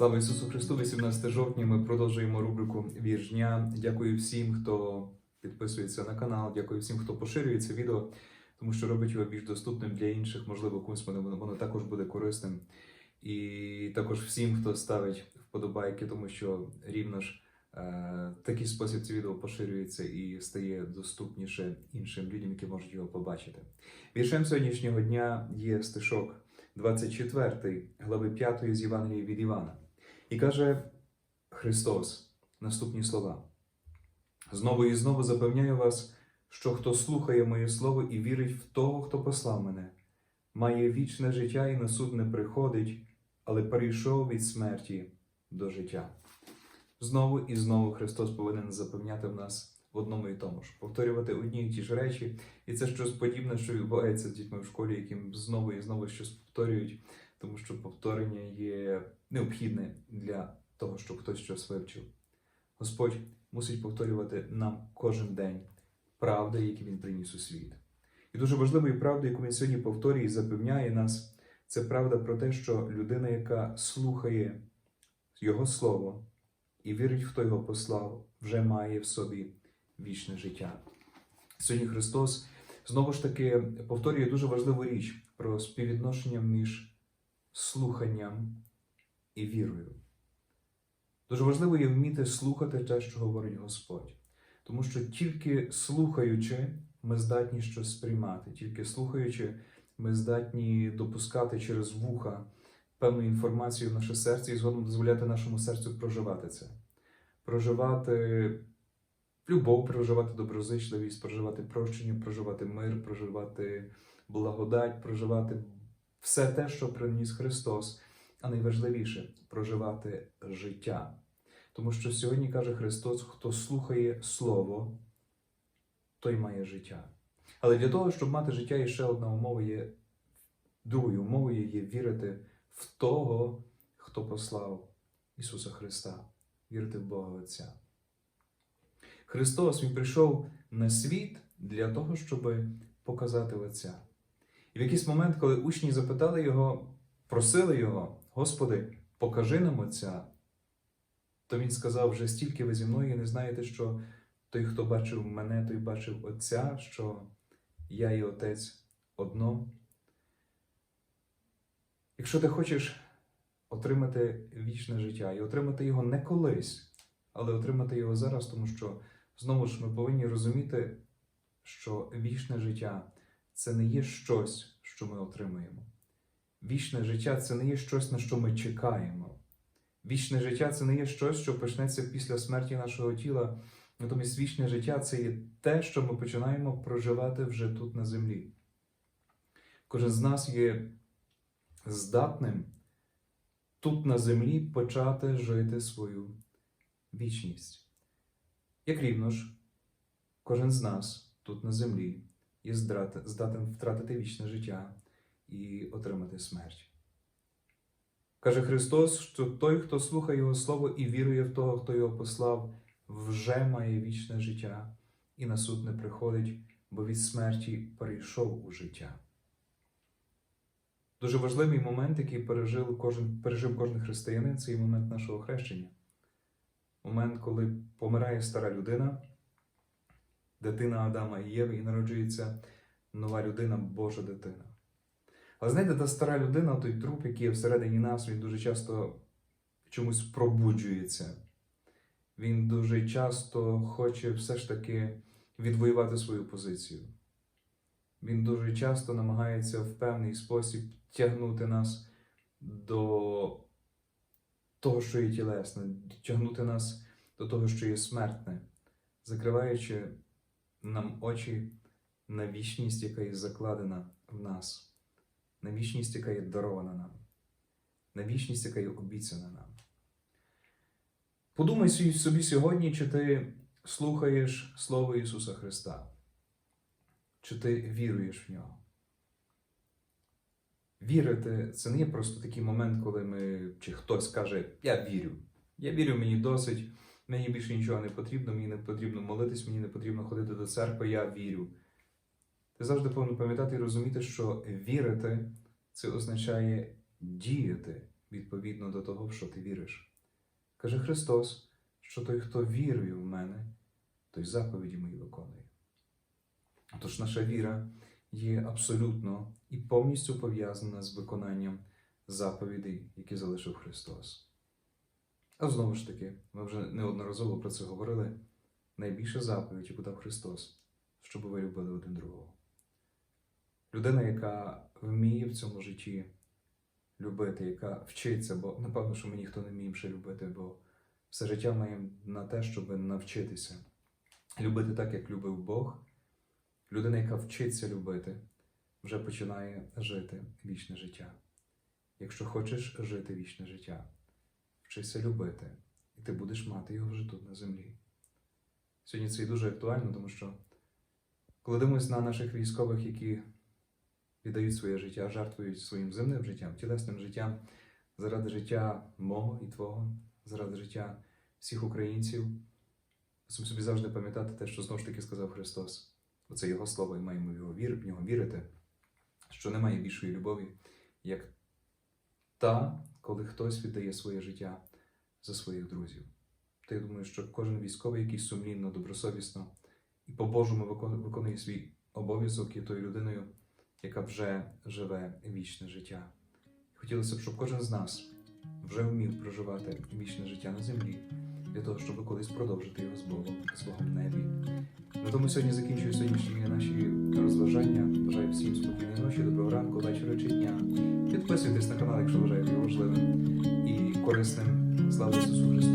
Слава Ісусу Христу! 18 жовтня ми продовжуємо рубрику Вірш дня. Дякую всім, хто підписується на канал. Дякую всім, хто поширює це відео, тому що робить його більш доступним для інших. Можливо, комусь воно, воно також буде корисним. І також всім, хто ставить вподобайки, тому що рівно ж е, такий спосіб це відео поширюється і стає доступніше іншим людям, які можуть його побачити. Віршем сьогоднішнього дня є стишок 24 глави 5 з Євангелії від Івана. І каже Христос наступні слова. Знову і знову запевняю вас, що хто слухає моє слово і вірить в того, хто послав мене, має вічне життя і на суд не приходить, але перейшов від смерті до життя. Знову і знову Христос повинен запевняти в нас в одному і тому ж, повторювати одні і ті ж речі, і це щось подібне, що відбувається з дітьми в школі, яким знову і знову щось повторюють, тому що повторення є необхідне для того, щоб хтось щось вивчив. Господь мусить повторювати нам кожен день правди, які Він приніс у світ. І дуже важливою правдою, яку він сьогодні повторює і запевняє нас, це правда про те, що людина, яка слухає Його Слово і вірить, хто його послав, вже має в собі вічне життя. Сьогодні Христос знову ж таки повторює дуже важливу річ про співвідношення між слуханням і вірою. Дуже важливо є вміти слухати те, що говорить Господь. Тому що тільки слухаючи, ми здатні щось сприймати, тільки слухаючи, ми здатні допускати через вуха певну інформацію в наше серце і згодом дозволяти нашому серцю проживати це, проживати любов, проживати доброзичливість, проживати прощення, проживати мир, проживати благодать, проживати все те, що приніс Христос, а найважливіше проживати життя. Тому що сьогодні каже Христос: хто слухає Слово, той має життя. Але для того, щоб мати життя, є ще одна умова є другою умовою є вірити в того, хто послав Ісуса Христа, вірити в Бога Отця. Христос Він прийшов на світ для того, щоб показати Отця. І в якийсь момент, коли учні запитали його, просили його, Господи, покажи нам Отця, то він сказав: вже стільки ви зі мною не знаєте, що той, хто бачив мене, той бачив Отця, що я і Отець одно. Якщо ти хочеш отримати вічне життя і отримати його не колись, але отримати його зараз, тому що знову ж ми повинні розуміти, що вічне життя це не є щось, що ми отримуємо. Вічне життя це не є щось, на що ми чекаємо. Вічне життя це не є щось, що почнеться після смерті нашого тіла. Натомість вічне життя це є те, що ми починаємо проживати вже тут на землі. Кожен з нас є здатним тут на землі почати жити свою вічність. Як рівно ж, кожен з нас тут на землі є здатен втратити вічне життя і отримати смерть. Каже Христос, що той, хто слухає Його Слово і вірує в того, хто його послав, вже має вічне життя і на суд не приходить, бо від смерті перейшов у життя. Дуже важливий момент, який пережив кожен, пережив кожен християнин, це і момент нашого хрещення. Момент, коли помирає стара людина, дитина Адама і Єви, і народжується нова людина, Божа дитина. Але знаєте, та стара людина, той труп, який всередині нас, він дуже часто чомусь пробуджується. Він дуже часто хоче все ж таки відвоювати свою позицію. Він дуже часто намагається в певний спосіб тягнути нас до того, що є тілесне, тягнути нас до того, що є смертне, закриваючи нам очі на вічність, яка є закладена в нас на вічність, яка є дарована нам, на вічність, яка є обіцяна нам. Подумай собі сьогодні, чи ти слухаєш Слово Ісуса Христа, чи ти віруєш в Нього. Вірити це не є просто такий момент, коли ми, чи хтось каже, я вірю. Я вірю, мені досить, мені більше нічого не потрібно, мені не потрібно молитись, мені не потрібно ходити до церкви, я вірю. Ти завжди повинен пам'ятати і розуміти, що вірити це означає діяти відповідно до того, в що ти віриш. Каже Христос, що той, хто вірує в мене, той заповіді мої виконує. Тож наша віра є абсолютно і повністю пов'язана з виконанням заповідей, які залишив Христос. А знову ж таки, ми вже неодноразово про це говорили. Найбільша заповідь, яку дав Христос, щоб ви любили один другого. Людина, яка вміє в цьому житті любити, яка вчиться, бо напевно, що ми ніхто не вміємо ще любити, бо все життя маємо на те, щоб навчитися любити так, як любив Бог. Людина, яка вчиться любити, вже починає жити вічне життя. Якщо хочеш жити вічне життя, вчися любити, і ти будеш мати його вже тут на землі. Сьогодні це і дуже актуально, тому що коли дивимося на наших військових, які віддають своє життя, жертвують своїм земним життям, тілесним життям заради життя мого і твого, заради життя всіх українців, мусимо собі завжди пам'ятати те, що знову ж таки сказав Христос. Оце Його слово, і маємо в його вір, в нього вірити, що немає більшої любові, як та, коли хтось віддає своє життя за своїх друзів. Та я думаю, що кожен військовий, який сумлінно, добросовісно і по-божому виконує свій обов'язок, є тою людиною, яка вже живе вічне життя. Хотілося б, щоб кожен з нас вже вмів проживати вічне життя на землі, для того, щоб колись продовжити його з Богом, з Богом небі. На тому сьогодні закінчую сьогоднішні наші розважання. Бажаю всім спокійної ночі, доброго ранку, вечора чи дня. Підписуйтесь на канал, якщо вважаєте його важливим і корисним. Слава Ісусу Христу!